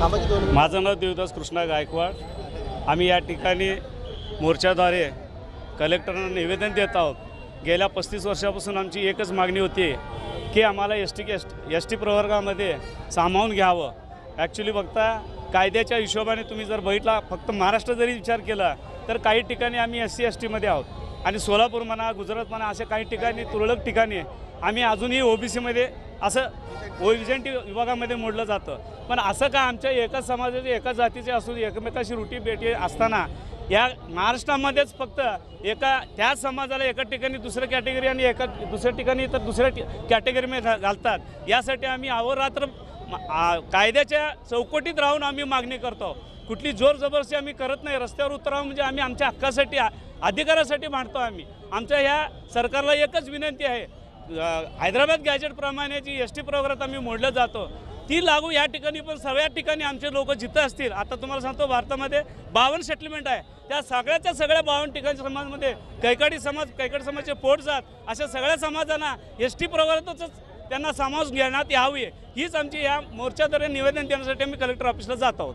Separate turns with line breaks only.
माझं नाव देवदास कृष्णा गायकवाड. आम्ही या ठिकाणी मोर्चाद्वारे कलेक्टरांना निवेदन देत आहोत. गेल्या पस्तीस वर्षापासून आमची एकच मागणी होती की आम्हाला S T S S T प्रवर्गामध्ये सामावून घ्यावं. ॲक्च्युली बघता कायद्याच्या हिशोबाने तुम्ही जर बघितला फक्त महाराष्ट्र जरी विचार केला तर काही ठिकाणी आम्ही एस सी एस टीमध्ये आहोत. आणि सोलापूर म्हणा गुजरात म्हणा अशा काही ठिकाणी तुरळक ठिकाणी आम्ही अजूनही ओ बी सीमध्ये असं ओरिजेंटी विभागामध्ये मोडलं जातं. पण असं का आमच्या एकाच समाजाचे एकाच जातीचे असून एकमेकाशी रुटी बेटी असताना या महाराष्ट्रामध्येच फक्त एका त्याच समाजाला एका ठिकाणी दुसऱ्या कॅटेगरी आणि एका दुसऱ्या ठिकाणी तर दुसऱ्या कॅटेगरीमध्ये घा घालतात. यासाठी आम्ही अहोरात्र कायद्याच्या चौकटीत राहून आम्ही मागणी करतो. कुठली जोर जबरदस्ती आम्ही करत नाही. रस्त्यावर उतरावं म्हणजे आम्ही आमच्या हक्कासाठी अधिकारासाठी मांडतो आम्ही. आमच्या ह्या सरकारला एकच विनंती आहे. हैदराबाद गॅजेटप्रमाणे जी एस टी प्रवर्गात आम्ही मोडलं जातो. ती लागू या ठिकाणी पण सगळ्या ठिकाणी आमचे लोक जिथं असतील आता तुम्हाला सांगतो भारतामध्ये बावन्न सेटलमेंट आहे. त्या सगळ्याच्या सगळ्या बावन्न ठिकाणच्या समाजामध्ये कैकाडी समाज कैकाडी समाजाचे पोट जात अशा सगळ्या समाजांना एस टी प्रवर्गातच त्यांना सामावून घेण्यात यावी. हीच आमची या मोर्चाद्वारे निवेदन देण्यासाठी आम्ही कलेक्टर ऑफिसला जात आहोत.